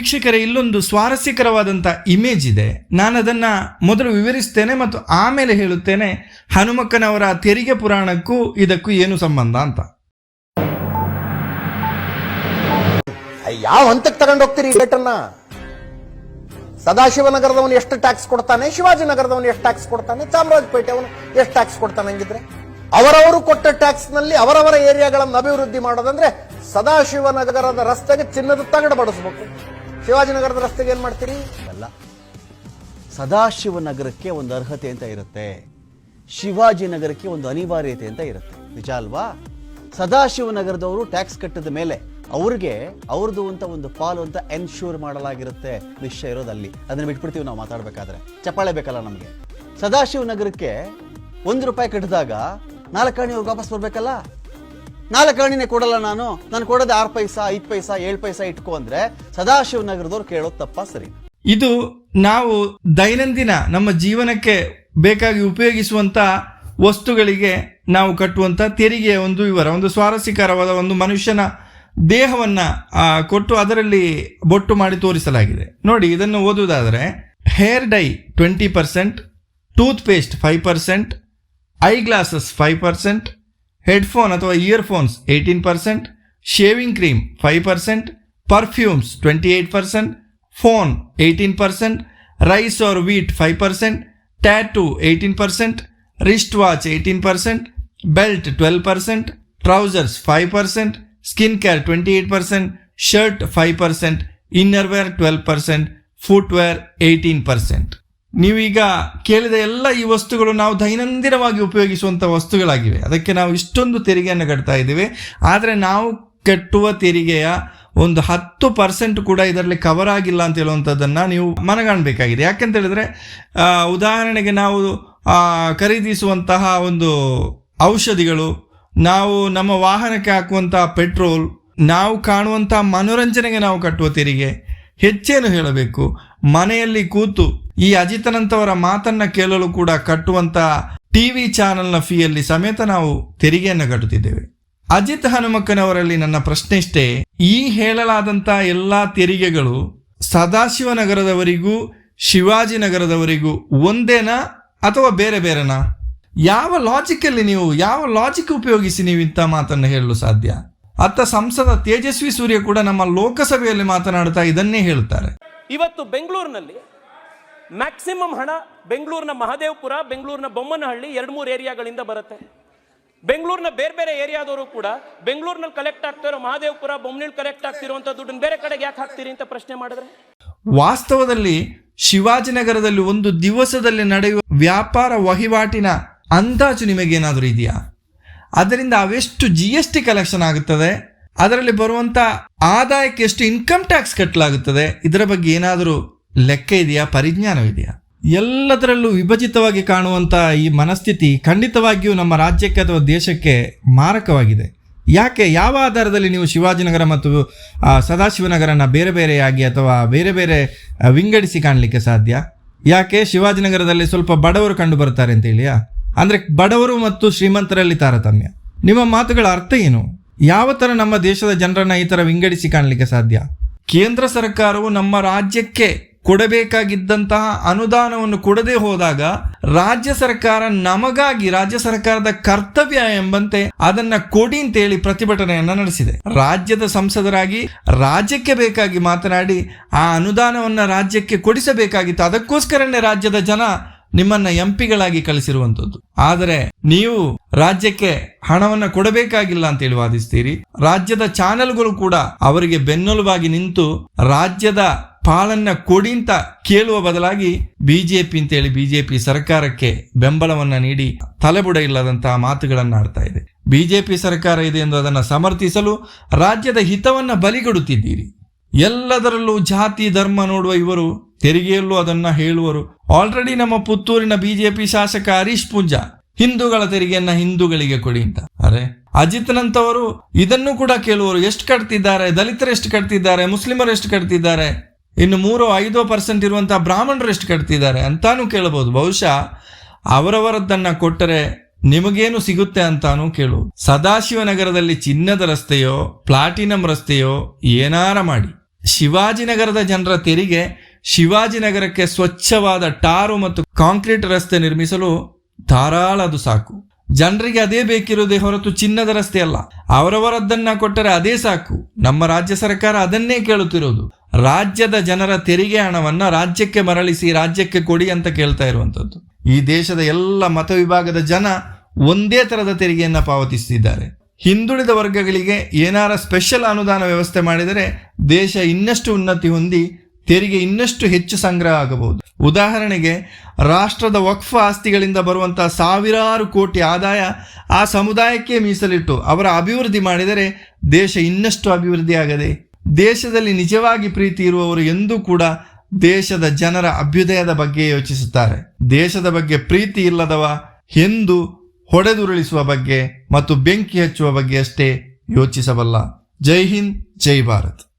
ವೀಕ್ಷಕರೇ, ಇಲ್ಲೊಂದು ಸ್ವಾರಸ್ಯಕರವಾದಂಥ ಇಮೇಜ್ ಇದೆ. ನಾನು ಅದನ್ನು ಮೊದಲು ವಿವರಿಸ್ತೇನೆ ಮತ್ತು ಆಮೇಲೆ ಹೇಳುತ್ತೇನೆ, ಹನುಮಕ್ಕನವರ ತೆರಿಗೆ ಪುರಾಣಕ್ಕೂ ಇದಕ್ಕೂ ಏನು ಸಂಬಂಧ ಅಂತ. ಯಾವ ಹಂತಕ್ಕೆ ತಗೊಂಡು ಹೋಗ್ತೀರಿ ರೇಟನ್ನ ಸದಾಶಿವನಗರದವನು ಎಷ್ಟು ಟ್ಯಾಕ್ಸ್ ಕೊಡ್ತಾನೆ? ಶಿವಾಜಿನಗರದವನು ಎಷ್ಟು ಟ್ಯಾಕ್ಸ್ ಕೊಡ್ತಾನೆ? ಚಾಮರಾಜಪೇಟೆ ಅವನು ಎಷ್ಟು ಟ್ಯಾಕ್ಸ್ ಕೊಡ್ತಾನೆ ಹಂಗಿದ್ರೆ? ಅವರವರು ಕೊಟ್ಟ ಟ್ಯಾಕ್ಸ್ನಲ್ಲಿ ಅವರವರ ಏರಿಯಾಗಳನ್ನು ಅಭಿವೃದ್ಧಿ ಮಾಡೋದಂದ್ರೆ ಸದಾಶಿವನಗರದ ರಸ್ತೆಗೆ ಚಿನ್ನದ ತಗಡ ಬಡಿಸ್ಬೇಕು. ಶಿವಾಜಿನಗರದ ರಸ್ತೆಗೆ ಏನು ಮಾಡ್ತೀರಿ? ಅಲ್ಲ, ಸದಾಶಿವನಗರಕ್ಕೆ ಒಂದು ಅರ್ಹತೆ ಅಂತ ಇರುತ್ತೆ. ಶಿವಾಜಿನಗರಕ್ಕೆ ಒಂದು ಅನಿವಾರ್ಯತೆ ಅಂತ ಇರುತ್ತೆ. ನಿಜ ಅಲ್ವಾ? ಸದಾಶಿವನಗರದವರು ಟ್ಯಾಕ್ಸ್ ಕಟ್ಟಿದ ಮೇಲೆ ಅವ್ರಿಗೆ ಅವ್ರದ್ದು ಅಂತ ಒಂದು ಪಾಲು ಅಂತ ಎನ್ಶೂರ್ ಮಾಡಲಾಗಿರುತ್ತೆ. ನಿಶ್ಚಯ ಇರೋದು ಅಲ್ಲಿ. ಅದನ್ನ ಬಿಟ್ಬಿಡ್ತೀವಿ ನಾವು ಮಾತಾಡ್ಬೇಕಾದ್ರೆ. ಚಪ್ಪಾಳೆ ಬೇಕಲ್ಲ ನಮಗೆ. ಸದಾಶಿವನಗರಕ್ಕೆ ಒಂದು ರೂಪಾಯಿ ಕಟ್ಟಿದಾಗ ನಾಲ್ಕಾಣಿ ಅವ್ರಿಗೆ ವಾಪಸ್ ಬರ್ಬೇಕಲ್ಲ? ನಾಲ್ಕಾಣಿನೇ ಕೊಡಲ್ಲ ನಾನು. ನಾನು ಕೊಡೋದು ಆರು ಪೈಸಾ, ಐದು ಪೈಸಾ, ಏಳು ಪೈಸಾ ಇಟ್ಕೊ ಅಂದ್ರೆ ಸದಾಶಿವನಗರದವ್ರು ಕೇಳೋದು ತಪ್ಪ ಸರಿ? ಇದು ನಾವು ದೈನಂದಿನ ನಮ್ಮ ಜೀವನಕ್ಕೆ ಬೇಕಾಗಿ ಉಪಯೋಗಿಸುವಂತ ವಸ್ತುಗಳಿಗೆ ನಾವು ಕಟ್ಟುವಂತ ತೆರಿಗೆಯ ಒಂದು ವಿವರ, ಒಂದು ಸ್ವಾರಸ್ಯಕರವಾದ ಒಂದು ಮನುಷ್ಯನ ದೇಹವನ್ನ ಕೊಟ್ಟು ಅದರಲ್ಲಿ ಬೊಟ್ಟು ಮಾಡಿ ತೋರಿಸಲಾಗಿದೆ. ನೋಡಿ, ಇದನ್ನು ಓದುವುದಾದರೆ, hair dye twenty percent toothpaste five percent, eye glasses five percent headphone ಅಥವಾ earphones eighteen percent shaving cream five percent perfumes twenty eight percent phone eighteen percent rice or wheat five percent tattoo eighteen percent wrist watch eighteen percent belt twelve percent trousers five percent skin care twenty eight percent shirt five percent innerwear twelve percent footwear eighteen percent ನೀವೀಗ ಕೇಳಿದ ಎಲ್ಲ ಈ ವಸ್ತುಗಳು ನಾವು ದೈನಂದಿನವಾಗಿ ಉಪಯೋಗಿಸುವಂಥ ವಸ್ತುಗಳಾಗಿವೆ. ಅದಕ್ಕೆ ನಾವು ಇಷ್ಟೊಂದು ತೆರಿಗೆಯನ್ನು ಕಟ್ತಾ ಇದ್ದೇವೆ. ಆದರೆ ನಾವು ಕಟ್ಟುವ ತೆರಿಗೆಯ ಒಂದು ಹತ್ತು ಪರ್ಸೆಂಟ್ ಕೂಡ ಇದರಲ್ಲಿ ಕವರ್ ಆಗಿಲ್ಲ ಅಂತ ಹೇಳುವಂಥದ್ದನ್ನು ನೀವು ಮನಗಾಣಬೇಕಾಗಿದೆ. ಯಾಕೆಂತ ಹೇಳಿದ್ರೆ ಉದಾಹರಣೆಗೆ ನಾವು ಖರೀದಿಸುವಂತಹ ಒಂದು ಔಷಧಿಗಳು, ನಾವು ನಮ್ಮ ವಾಹನಕ್ಕೆ ಹಾಕುವಂತಹ ಪೆಟ್ರೋಲ್, ನಾವು ಕಾಣುವಂತಹ ಮನೋರಂಜನೆಗೆ ನಾವು ಕಟ್ಟುವ ತೆರಿಗೆ, ಹೆಚ್ಚೇನು ಹೇಳಬೇಕು? ಮನೆಯಲ್ಲಿ ಕೂತು ಈ ಅಜಿತನಂತವರ ಮಾತನ್ನ ಕೇಳಲು ಕೂಡ ಕಟ್ಟುವಂತ ಟಿವಿ ಚಾನೆಲ್ನ ಫೀಯಲ್ಲಿ ಸಮೇತ ನಾವು ತೆರಿಗೆಯನ್ನು ಕಟ್ಟುತ್ತಿದ್ದೇವೆ. ಅಜಿತ್ ಹನುಮಕ್ಕನವರಲ್ಲಿ ನನ್ನ ಪ್ರಶ್ನೆ ಇಷ್ಟೇ ಈ ಹೇಳಲಾದಂತ ಎಲ್ಲಾ ತೆರಿಗೆಗಳು ಸದಾಶಿವನಗರದವರಿಗೂ, ಶಿವಾಜಿನಗರದವರಿಗೂ ಒಂದೇನಾ ಅಥವಾ ಬೇರೆ ಬೇರೆನಾ? ಯಾವ ಲಾಜಿಕಲ್ಲಿ ನೀವು, ಯಾವ ಲಾಜಿಕ್ ಉಪಯೋಗಿಸಿ ನೀವು ಇಂಥ ಮಾತನ್ನು ಹೇಳಲು ಸಾಧ್ಯ? ಅತ್ತ ಸಂಸದ ತೇಜಸ್ವಿ ಸೂರ್ಯ ಕೂಡ ನಮ್ಮ ಲೋಕಸಭೆಯಲ್ಲಿ ಮಾತನಾಡುತ್ತಾ ಇದನ್ನೇ ಹೇಳುತ್ತಾರೆ. ಇವತ್ತು ಬೆಂಗಳೂರಿನಲ್ಲಿ ಮ್ಯಾಕ್ಸಿಮಮ್ ಹಣ ಬೆಂಗಳೂರಿನ ಮಹದೇವಪುರ, ಬೆಂಗಳೂರಿನ ಬೊಮ್ಮನಹಳ್ಳಿ ಎರಡು ಮೂರು ಏರಿಯಾಗಳಿಂದ ಬರುತ್ತೆ. ಬೆಂಗಳೂರಿನ ಬೇರೆ ಬೇರೆ ಏರಿಯಾದವರು ಕೂಡ ಬೆಂಗಳೂರಿನಲ್ಲಿ ಕಲೆಕ್ಟ್ ಆಗ್ತಿರೋ ಮಹದೇವಪುರ, ಬೊಮ್ಮನಹಳ್ಳಿ ಕಲೆಕ್ಟ್ ಆಗ್ತಿರುವಂಥ ದುಡ್ಡನ್ನು ಬೇರೆ ಕಡೆಗೆ ಯಾಕೆ ಹಾಕ್ತೀರಿ ಅಂತ ಪ್ರಶ್ನೆ ಮಾಡಿದ್ರೆ? ವಾಸ್ತವದಲ್ಲಿ ಶಿವಾಜಿನಗರದಲ್ಲಿ ಒಂದು ದಿವಸದಲ್ಲಿ ನಡೆಯುವ ವ್ಯಾಪಾರ ವಹಿವಾಟಿನ ಅಂದಾಜು ನಿಮಗೇನಾದರೂ ಇದೆಯಾ? ಅದರಿಂದ ಅವೆಷ್ಟು ಜಿ ಎಸ್ ಟಿ ಕಲೆಕ್ಷನ್ ಆಗುತ್ತದೆ? ಅದರಲ್ಲಿ ಬರುವಂತ ಆದಾಯಕ್ಕೆ ಎಷ್ಟು ಇನ್ಕಮ್ ಟ್ಯಾಕ್ಸ್ ಕಟ್ಟಲಾಗುತ್ತದೆ ಇದರ ಬಗ್ಗೆ ಏನಾದರೂ ಲೆಕ್ಕ ಇದೆಯಾ? ಪರಿಜ್ಞಾನವಿದೆಯಾ ಎಲ್ಲದರಲ್ಲೂ ವಿಭಜಿತವಾಗಿ ಕಾಣುವಂಥ ಈ ಮನಸ್ಥಿತಿ ಖಂಡಿತವಾಗಿಯೂ ನಮ್ಮ ರಾಜ್ಯಕ್ಕೆ ಅಥವಾ ದೇಶಕ್ಕೆ ಮಾರಕವಾಗಿದೆ. ಯಾಕೆ? ಯಾವ ಆಧಾರದಲ್ಲಿ ನೀವು ಶಿವಾಜಿನಗರ ಮತ್ತು ಸದಾಶಿವನಗರನ ಬೇರೆ ಬೇರೆಯಾಗಿ ಅಥವಾ ಬೇರೆ ಬೇರೆ ವಿಂಗಡಿಸಿ ಕಾಣಲಿಕ್ಕೆ ಸಾಧ್ಯ? ಯಾಕೆ? ಶಿವಾಜಿನಗರದಲ್ಲಿ ಸ್ವಲ್ಪ ಬಡವರು ಕಂಡು ಬರ್ತಾರೆ ಅಂತ ಹೇಳಿಯಾ? ಅಂದ್ರೆ ಬಡವರು ಮತ್ತು ಶ್ರೀಮಂತರಲ್ಲಿ ತಾರತಮ್ಯ. ನಿಮ್ಮ ಮಾತುಗಳ ಅರ್ಥ ಏನು? ಯಾವ ಥರ ನಮ್ಮ ದೇಶದ ಜನರನ್ನು ಈ ಥರ ವಿಂಗಡಿಸಿ ಕಾಣಲಿಕ್ಕೆ ಸಾಧ್ಯ? ಕೇಂದ್ರ ಸರ್ಕಾರವು ನಮ್ಮ ರಾಜ್ಯಕ್ಕೆ ಕೊಡಬೇಕಾಗಿದ್ದಂತಹ ಅನುದಾನವನ್ನು ಕೊಡದೆ ಹೋದಾಗ ರಾಜ್ಯ ಸರ್ಕಾರ ನಮಗಾಗಿ, ರಾಜ್ಯ ಸರ್ಕಾರದ ಕರ್ತವ್ಯ ಎಂಬಂತೆ ಅದನ್ನ ಕೊಡಿ ಅಂತೇಳಿ ಪ್ರತಿಭಟನೆಯನ್ನ ನಡೆಸಿದೆ. ರಾಜ್ಯದ ಸಂಸದರಾಗಿ ರಾಜ್ಯಕ್ಕೆ ಬೇಕಾಗಿ ಮಾತನಾಡಿ, ಆ ಅನುದಾನವನ್ನ ರಾಜ್ಯಕ್ಕೆ ಕೊಡಿಸಬೇಕಾಗಿತ್ತು. ಅದಕ್ಕೋಸ್ಕರನೇ ರಾಜ್ಯದ ಜನ ನಿಮ್ಮನ್ನ ಎಂಪಿಗಳಾಗಿ ಕಳಿಸಿರುವಂತದ್ದು. ಆದರೆ ನೀವು ರಾಜ್ಯಕ್ಕೆ ಹಣವನ್ನ ಕೊಡಬೇಕಾಗಿಲ್ಲ ಅಂತ ಹೇಳಿ ವಾದಿಸ್ತೀರಿ. ರಾಜ್ಯದ ಚಾನೆಲ್ಗಳು ಕೂಡ ಅವರಿಗೆ ಬೆನ್ನೆಲುಬಾಗಿ ನಿಂತು ರಾಜ್ಯದ ಪಾಲನ್ನ ಕೊಡಿ ಅಂತ ಕೇಳುವ ಬದಲಾಗಿ ಬಿಜೆಪಿ ಅಂತೇಳಿ ಬಿಜೆಪಿ ಸರ್ಕಾರಕ್ಕೆ ಬೆಂಬಲವನ್ನ ನೀಡಿ ತಲೆಬುಡ ಇಲ್ಲದಂತಹ ಮಾತುಗಳನ್ನ ಆಡ್ತಾ ಇದೆ. ಬಿಜೆಪಿ ಸರ್ಕಾರ ಇದೆ ಎಂದು ಅದನ್ನು ಸಮರ್ಥಿಸಲು ರಾಜ್ಯದ ಹಿತವನ್ನ ಬಲಿಗೊಡುತ್ತಿದ್ದೀರಿ. ಎಲ್ಲದರಲ್ಲೂ ಜಾತಿ, ಧರ್ಮ ನೋಡುವ ಇವರು ತೆರಿಗೆಯಲ್ಲೂ ಅದನ್ನ ಹೇಳುವರು. ಆಲ್ರೆಡಿ ನಮ್ಮ ಪುತ್ತೂರಿನ ಬಿಜೆಪಿ ಶಾಸಕ ಹರೀಶ್ ಪೂಂಜಾ, ಹಿಂದೂಗಳ ತೆರಿಗೆಯನ್ನ ಹಿಂದೂಗಳಿಗೆ ಕೊಡಿ ಅಂತ. ಅರೆ, ಅಜಿತ್ನಂತವರು ಇದನ್ನು ಕೂಡ ಕೇಳುವರು. ಎಷ್ಟು ಕಟ್ತಿದ್ದಾರೆ? ದಲಿತರು ಎಷ್ಟು ಕಟ್ತಿದ್ದಾರೆ? ಮುಸ್ಲಿಮರು ಎಷ್ಟು ಕಟ್ತಿದ್ದಾರೆ? ಇನ್ನು ಮೂರು, ಐದೋ ಪರ್ಸೆಂಟ್ ಇರುವಂಥ ಬ್ರಾಹ್ಮಣರು ಎಷ್ಟು ಕಟ್ತಿದ್ದಾರೆ ಅಂತಾನೂ ಕೇಳಬಹುದು. ಬಹುಶಃ ಅವರವರದ್ದನ್ನು ಕೊಟ್ಟರೆ ನಿಮಗೇನು ಸಿಗುತ್ತೆ ಅಂತಾನು ಕೇಳು ಸದಾಶಿವನಗರದಲ್ಲಿ ಚಿನ್ನದ ರಸ್ತೆಯೋ, ಪ್ಲಾಟಿನಂ ರಸ್ತೆಯೋ ಏನಾರ ಮಾಡಿ. ಶಿವಾಜಿನಗರದ ಜನರ ತೆರಿಗೆ ಶಿವಾಜಿನಗರಕ್ಕೆ ಸ್ವಚ್ಛವಾದ ಟಾರು ಮತ್ತು ಕಾಂಕ್ರೀಟ್ ರಸ್ತೆ ನಿರ್ಮಿಸಲು ಧಾರಾಳ ಅದು ಸಾಕು. ಜನರಿಗೆ ಅದೇ ಬೇಕಿರುವುದೇ ಹೊರತು ಚಿನ್ನದ ರಸ್ತೆ ಅಲ್ಲ. ಅವರವರದ್ದನ್ನ ಕೊಟ್ಟರೆ ಅದೇ ಸಾಕು. ನಮ್ಮ ರಾಜ್ಯ ಸರ್ಕಾರ ಅದನ್ನೇ ಕೇಳುತ್ತಿರುವುದು. ರಾಜ್ಯದ ಜನರ ತೆರಿಗೆ ಹಣವನ್ನು ರಾಜ್ಯಕ್ಕೆ ಮರಳಿಸಿ ರಾಜ್ಯಕ್ಕೆ ಕೊಡಿ ಅಂತ ಕೇಳ್ತಾ ಇರುವಂಥದ್ದು. ಈ ದೇಶದ ಎಲ್ಲ ಮತ ವಿಭಾಗದ ಜನ ಒಂದೇ ತರದ ತೆರಿಗೆಯನ್ನ ಪಾವತಿಸುತ್ತಿದ್ದಾರೆ ಹಿಂದುಳಿದ ವರ್ಗಗಳಿಗೆ ಏನಾರ ಸ್ಪೆಷಲ್ ಅನುದಾನ ವ್ಯವಸ್ಥೆ ಮಾಡಿದರೆ ದೇಶ ಇನ್ನಷ್ಟು ಉನ್ನತಿ ಹೊಂದಿ ತೆರಿಗೆ ಇನ್ನಷ್ಟು ಹೆಚ್ಚು ಸಂಗ್ರಹ ಆಗಬಹುದು. ಉದಾಹರಣೆಗೆ, ರಾಷ್ಟ್ರದ ವಕ್ಫ್ ಆಸ್ತಿಗಳಿಂದ ಬರುವಂತಹ ಸಾವಿರಾರು ಕೋಟಿ ಆದಾಯ ಆ ಸಮುದಾಯಕ್ಕೆ ಮೀಸಲಿಟ್ಟು ಅವರ ಅಭಿವೃದ್ಧಿ ಮಾಡಿದರೆ ದೇಶ ಇನ್ನಷ್ಟು ಅಭಿವೃದ್ಧಿ ಆಗದೆ ದೇಶದಲ್ಲಿ ನಿಜವಾಗಿ ಪ್ರೀತಿ ಇರುವವರು ಎಂದೂ ಕೂಡ ದೇಶದ ಜನರ ಅಭ್ಯುದಯದ ಬಗ್ಗೆ ಯೋಚಿಸುತ್ತಾರೆ. ದೇಶದ ಬಗ್ಗೆ ಪ್ರೀತಿ ಇಲ್ಲದವ ಎಂದು ಹೊಡೆದುರುಳಿಸುವ ಬಗ್ಗೆ ಮತ್ತು ಬೆಂಕಿ ಹಚ್ಚುವ ಬಗ್ಗೆ ಅಷ್ಟೇ ಯೋಚಿಸಬಲ್ಲ. ಜೈ ಹಿಂದ್, ಜೈ ಭಾರತ್.